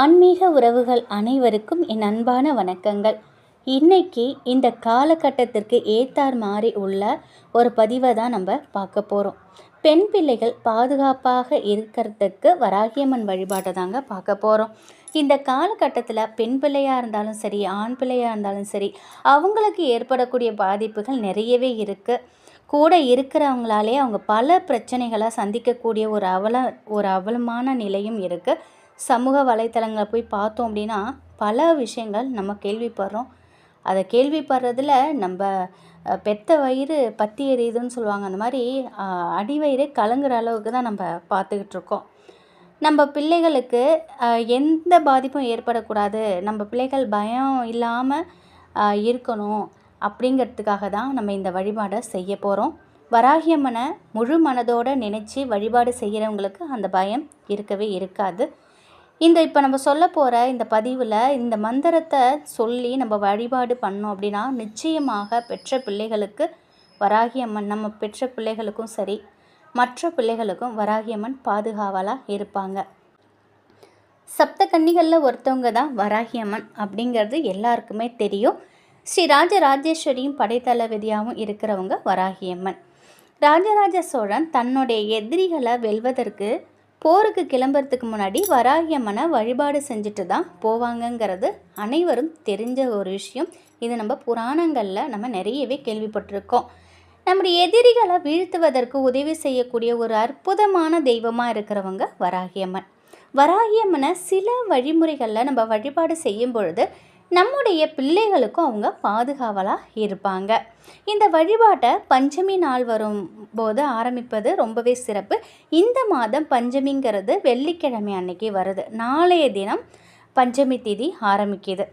ஆன்மீக உறவுகள் அனைவருக்கும் என் அன்பான வணக்கங்கள். இன்னைக்கு இந்த காலகட்டத்திற்கு ஏத்தார் மாதிரி உள்ள ஒரு பதிவை தான் நம்ம பார்க்க போகிறோம் பெண் பிள்ளைகள் பாதுகாப்பாக இருக்கிறதுக்கு வராகியம்மன் வழிபாட்டை தாங்க பார்க்க போகிறோம் இந்த காலகட்டத்தில் பெண் பிள்ளையாக இருந்தாலும் சரி ஆண் பிள்ளையாக இருந்தாலும் சரி அவங்களுக்கு ஏற்படக்கூடிய பாதிப்புகள் நிறையவே இருக்குது கூட இருக்கிறவங்களாலே அவங்க பல பிரச்சனைகளை சந்திக்கக்கூடிய ஒரு அவல ஒரு அவலமான நிலையும் இருக்குது சமூக வலைத்தளங்களை போய் பார்த்தோம் அப்படின்னா பல விஷயங்கள் நம்ம கேள்விப்படுறோம். அதை கேள்விப்படுறதுல நம்ம பெத்த வயிறு பத்தி எரியுதுன்னு சொல்லுவாங்க. அந்த மாதிரி அடி வயிறு கலங்குற அளவுக்கு தான் நம்ம பார்த்துக்கிட்டு இருக்கோம். நம்ம பிள்ளைகளுக்கு எந்த பாதிப்பும் ஏற்படக்கூடாது. நம்ம பிள்ளைகள் பயம் இல்லாமல் இருக்கணும் அப்படிங்கிறதுக்காக தான் நம்ம இந்த வழிபாடை செய்ய போகிறோம் வராகியம்மனை முழு மனதோடு நினச்சி வழிபாடு செய்கிறவங்களுக்கு அந்த பயம் இருக்கவே இருக்காது. இந்த இப்போ நம்ம சொல்ல போகிற இந்த பதிவில் இந்த மந்திரத்தை சொல்லி நம்ம வழிபாடு பண்ணோம் அப்படின்னா நிச்சயமாக பெற்ற பிள்ளைகளுக்கு வராகியம்மன் நம்ம பெற்ற பிள்ளைகளுக்கும் சரி மற்ற பிள்ளைகளுக்கும் வராகியம்மன் பாதுகாவலாக இருப்பாங்க. சப்த கன்னிகளில் ஒருத்தவங்க தான் வராகியம்மன் அப்படிங்கிறது எல்லாருக்குமே தெரியும். ஸ்ரீ ராஜராஜேஸ்வரியும் படைத்தளபதியாகவும் இருக்கிறவங்க வராகியம்மன் ராஜராஜ சோழன் தன்னுடைய எதிரிகளை வெல்வதற்கு போருக்கு கிளம்புறதுக்கு முன்னாடி வராகியம்மனை வழிபாடு செஞ்சுட்டு தான் போவாங்கங்கிறது அனைவரும் தெரிஞ்ச ஒரு விஷயம். இது நம்ம புராணங்களில் நம்ம நிறையவே கேள்விப்பட்டிருக்கோம். நம்முடைய எதிரிகளை வீழ்த்துவதற்கு உதவி செய்யக்கூடிய ஒரு அற்புதமான தெய்வமாக இருக்கிறவங்க வராகியம்மன் வராகியம்மனை சில வழிமுறைகளில் நம்ம வழிபாடு செய்யும் பொழுது நம்முடைய பிள்ளைகளுக்கும் அவங்க பாதுகாவலாக இருப்பாங்க. இந்த வழிபாட்டை பஞ்சமி நாள் வரும் போது ஆரம்பிப்பது ரொம்பவே சிறப்பு. இந்த மாதம் பஞ்சமிங்கிறது வெள்ளிக்கிழமை அன்னைக்கு வருது. நாளைய தினம் பஞ்சமி திதி ஆரம்பிக்குது.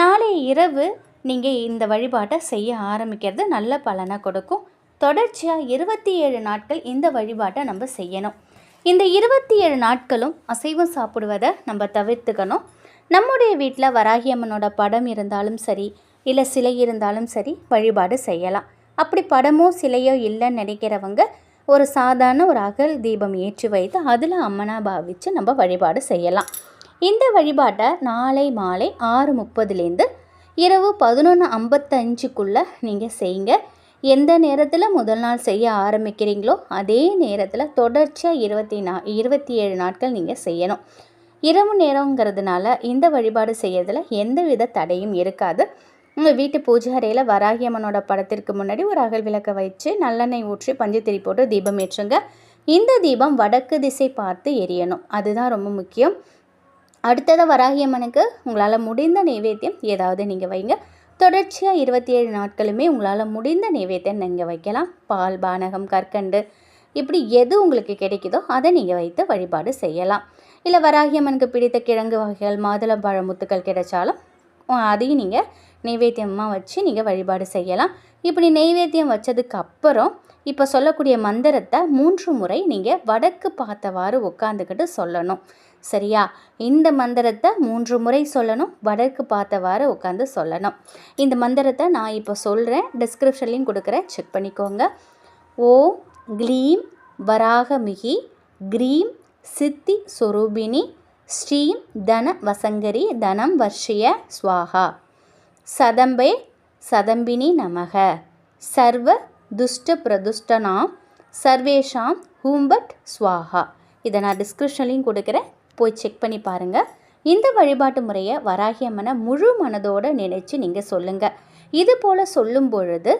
நாளைய இரவு நீங்கள் இந்த வழிபாட்டை செய்ய ஆரம்பிக்கிறது நல்ல பலனை கொடுக்கும். தொடர்ச்சியாக இருபத்தி ஏழு நாட்கள் இந்த வழிபாட்டை நம்ம செய்யணும். இந்த இருபத்தி ஏழு நாட்களும் அசைவம் சாப்பிடுவதை நம்ம தவிர்த்துக்கணும். நம்முடைய வீட்டில் வராகியம்மனோட படம் இருந்தாலும் சரி இல்லை சிலை இருந்தாலும் சரி வழிபாடு செய்யலாம். அப்படி படமோ சிலையோ இல்லைன்னு நினைக்கிறவங்க ஒரு சாதாரண ஒரு அகல் தீபம் ஏற்றி வைத்து அதில் அம்மனா பாவித்து நம்ம வழிபாடு செய்யலாம். இந்த வழிபாட்டை நாளை மாலை ஆறு முப்பதுலேருந்து இரவு பதினொன்று ஐம்பத்தஞ்சுக்குள்ளே நீங்கள் செய்யுங்க. எந்த நேரத்தில் முதல் நாள் செய்ய ஆரம்பிக்கிறீங்களோ அதே நேரத்தில் தொடர்ச்சியாக இருபத்தி நா இருபத்தி ஏழு நாட்கள் நீங்கள் செய்யணும். இரவு நேரங்கிறதுனால இந்த வழிபாடு செய்யறதுல எந்தவித தடையும் இருக்காது. உங்கள் வீட்டு பூஜை அறையில் வராகியம்மனோட படத்திற்கு முன்னாடி ஒரு அகல் விளக்கை வச்சு நல்லெண்ணெய் ஊற்றி பஞ்சத்திரி போட்டு தீபம் ஏற்றுங்க. இந்த தீபம் வடக்கு திசை பார்த்து எரியணும். அதுதான் ரொம்ப முக்கியம். அடுத்ததாக வராகியம்மனுக்கு உங்களால் முடிந்த நைவேத்தியம் ஏதாவது நீங்கள் வைங்க. தொடர்ச்சியாக இருபத்தி ஏழு நாட்களுமே உங்களால் முடிந்த நைவேத்தியம் நீங்கள் வைக்கலாம். பால் பானகம் கற்கண்டு இப்படி எது உங்களுக்கு கிடைக்குதோ அதை நீங்கள் வைத்து வழிபாடு செய்யலாம். இல்லை வராகியம்மனுக்கு பிடித்த கிழங்கு வகைகள் மாதுளம்பழ முத்துக்கள் கிடைச்சாலும் அதையும் நீங்கள் நைவேத்தியமாக வச்சு நீங்கள் வழிபாடு செய்யலாம். இப்படி நெய்வேத்தியம் வச்சதுக்கு அப்புறம் இப்போ சொல்லக்கூடிய மந்திரத்தை மூன்று முறை நீங்கள் வடக்கு பார்த்தவாறு உட்காந்துக்கிட்டு சொல்லணும். சரியா? இந்த மந்திரத்தை மூன்று முறை சொல்லணும் வடக்கு பார்த்தவாறு உட்காந்து சொல்லணும். இந்த மந்திரத்தை நான் இப்போ சொல்கிறேன் டிஸ்கிரிப்ஷன்லையும் கொடுக்குறேன் செக் பண்ணிக்கோங்க. ஓம் க்ளீம் வராகமிகி க்ரீம் சித்தி சொரூபிணி ஸ்ரீம் தன வசங்கரி தனம் வர்ஷிய ஸ்வாஹா சதம்பே சதம்பினி நமக. சர்வ துஷ்ட பிரதுஷ்டனாம் சர்வேஷாம் ஹூம்பட் ஸ்வாகா இதை நான் டிஸ்கிரிப்ஷன்லையும் கொடுக்குறேன். போய் செக் பண்ணி பாருங்கள் இந்த வழிபாட்டு முறையை வராகியம்மனை முழு மனதோடு நினைச்சு நீங்கள் சொல்லுங்கள் இது போல் சொல்லும் பொழுது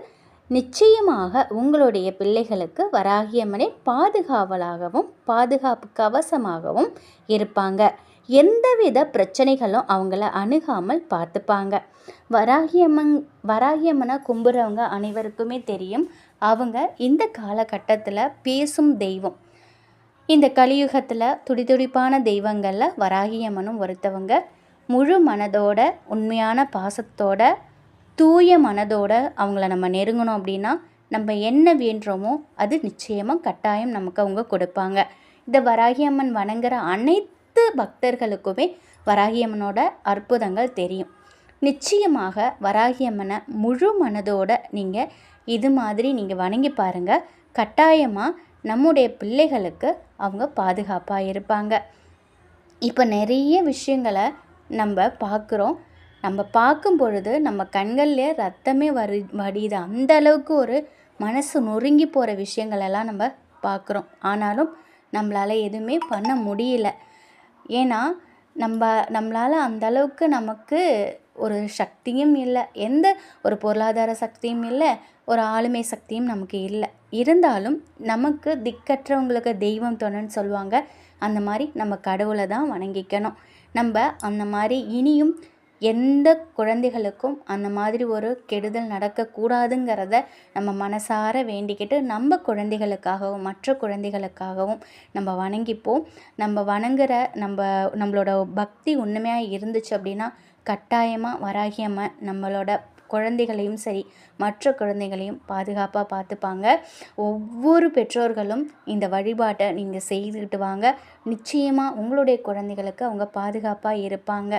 நிச்சயமாக உங்களுடைய பிள்ளைகளுக்கு வராகியம்மனை பாதுகாவலாகவும் பாதுகாப்பு கவசமாகவும் இருப்பாங்க. எந்தவித பிரச்சனைகளும் அவங்கள அணுகாமல் பார்த்துப்பாங்க. வராகியம்மன் வராகியம்மனை கும்புறவங்க அனைவருக்குமே தெரியும் அவங்க இந்த காலகட்டத்தில் பேசும் தெய்வம். இந்த கலியுகத்தில் துடிதுடிப்பான தெய்வங்களில் வராகியம்மனும் ஒருத்தவங்க. முழு மனதோட உண்மையான பாசத்தோட தூய மனதோட அவங்கள நம்ம நெருங்கணும் அப்படின்னா நம்ம என்ன வேண்டுறோமோ அது நிச்சயமாக கட்டாயம் நமக்கு அவங்க கொடுப்பாங்க. இந்த வராகியம்மன் வணங்குற அனைத்து பக்தர்களுக்குமே வராகியம்மனோட அற்புதங்கள் தெரியும். நிச்சயமாக வராகியம்மனை முழு மனதோட நீங்கள் இது மாதிரி நீங்கள் வணங்கி பாருங்கள் கட்டாயமாக நம்முடைய பிள்ளைகளுக்கு அவங்க பாதுகாப்பாக இருப்பாங்க. இப்போ நிறைய விஷயங்களை நம்ம பார்க்குறோம் நம்ம பார்க்கும் பொழுது நம்ம கண்கள்லே ரத்தமே வரி வடியுது. அந்த அளவுக்கு ஒரு மனசு நொறுங்கி போகிற விஷயங்கள் எல்லாம் நம்ம பார்க்குறோம். ஆனாலும் நம்மளால் எதுவுமே பண்ண முடியல. ஏன்னா நம்ம நம்மளால் அந்த அளவுக்கு நமக்கு ஒரு சக்தியும் இல்லை. எந்த ஒரு பொருளாதார சக்தியும் இல்லை. ஒரு ஆளுமை சக்தியும் நமக்கு இல்லை. இருந்தாலும் நமக்கு திக்கற்றவங்களுக்கு தெய்வம் துணைன்னு சொல்லுவாங்க. அந்த மாதிரி நம்ம கடவுளை தான் வணங்கிக்கணும். நம்ம அந்த மாதிரி இனியும் எந்த குழந்தைகளுக்கும் அந்த மாதிரி ஒரு கெடுதல் நடக்கக்கூடாதுங்கிறத நம்ம மனசார வேண்டிக்கிட்டு நம்ம குழந்தைகளுக்காகவும் மற்ற குழந்தைகளுக்காகவும் நம்ம வணங்கிப்போம். நம்ம வணங்குற நம்ம நம்மளோட பக்தி உண்மையாக இருந்துச்சு அப்படின்னா கட்டாயமாக வராகியம்மா நம்மளோட குழந்தைகளையும் சரி மற்ற குழந்தைகளையும் பாதுகாப்பாக பார்த்துப்பாங்க. ஒவ்வொரு பெற்றோர்களும் இந்த வழிபாட்டை நீங்கள் செய்துக்கிட்டு வாங்க. நிச்சயமாக உங்களுடைய குழந்தைகளுக்கு அவங்க பாதுகாப்பாக இருப்பாங்க.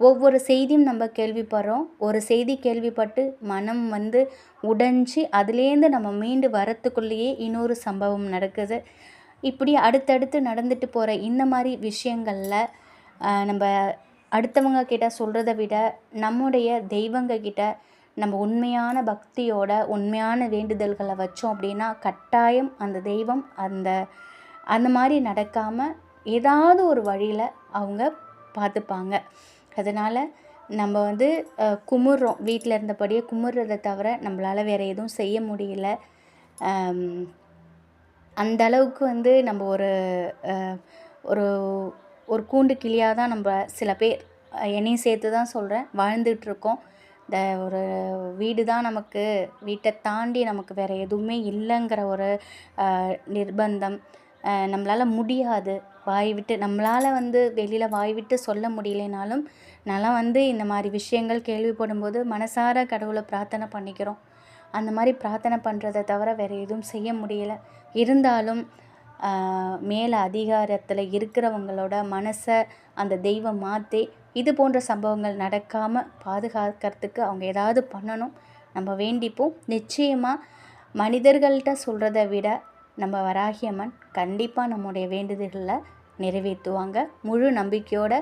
ஒவ்வொரு செய்தியும் நம்ம கேள்விப்படுறோம். ஒரு செய்தி கேள்விப்பட்டு மனம் வந்து உடைஞ்சி அதுலேருந்து நம்ம மீண்டு வரத்துக்குள்ளேயே இன்னொரு சம்பவம் நடக்குது. இப்படி அடுத்தடுத்து நடந்துட்டு போகிற இந்த மாதிரி விஷயங்களில் நம்ம அடுத்தவங்க கிட்ட சொல்கிறத விட நம்முடைய தெய்வங்க கிட்ட நம்ம உண்மையான பக்தியோட உண்மையான வேண்டுதல்களை வச்சோம் அப்படின்னா கட்டாயம் அந்த தெய்வம் அந்த அந்த மாதிரி நடக்காமல் ஏதாவது ஒரு வழியில் அவங்க பார்த்துப்பாங்க. அதனால் நம்ம வந்து குமுறுறோம் வீட்டில் இருந்தபடியே குமுறுறதை தவிர நம்மளால் வேறு எதுவும் செய்ய முடியல. அந்த அளவுக்கு வந்து நம்ம ஒரு ஒரு ஒரு கூண்டு கிளியாக தான் நம்ம சில பேர் என்னையும் சேர்த்து தான் சொல்கிறேன் வாழ்ந்துகிட்ருக்கோம் இந்த ஒரு வீடு தான் நமக்கு. வீட்டை தாண்டி நமக்கு வேறு எதுவுமே இல்லைங்கிற ஒரு நிர்பந்தம். நம்மளால் முடியாது. வாய் விட்டு நம்மளால் வந்து வெளியில் வாய் விட்டு சொல்ல முடியலைனாலும் நான் வந்து இந்த மாதிரி விஷயங்கள் கேள்விப்படும்போது மனசார கடவுளை பிரார்த்தனை பண்ணிக்கிறோம். அந்த மாதிரி பிரார்த்தனை பண்ணுறத தவிர வேறு எதுவும் செய்ய முடியல. இருந்தாலும் மேலே அதிகாரத்தில் இருக்கிறவங்களோட மனசை அந்த தெய்வம் மாற்றி இது போன்ற சம்பவங்கள் நடக்காமல் பாதுகாக்கிறதுக்கு அவங்க ஏதாவது பண்ணணும். நம்ம வேண்டிப்போம். நிச்சயமாக மனிதர்கள்ட்ட சொல்கிறத விட நம்ம வராகியம்மன் கண்டிப்பாக நம்முடைய வேண்டுதல்களை நிறைவேற்றுவாங்க. முழு நம்பிக்கையோடு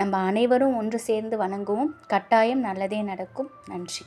நம்ம அனைவரும் ஒன்று சேர்ந்து வணங்குவோம். கட்டாயம் நல்லதே நடக்கும். நன்றி.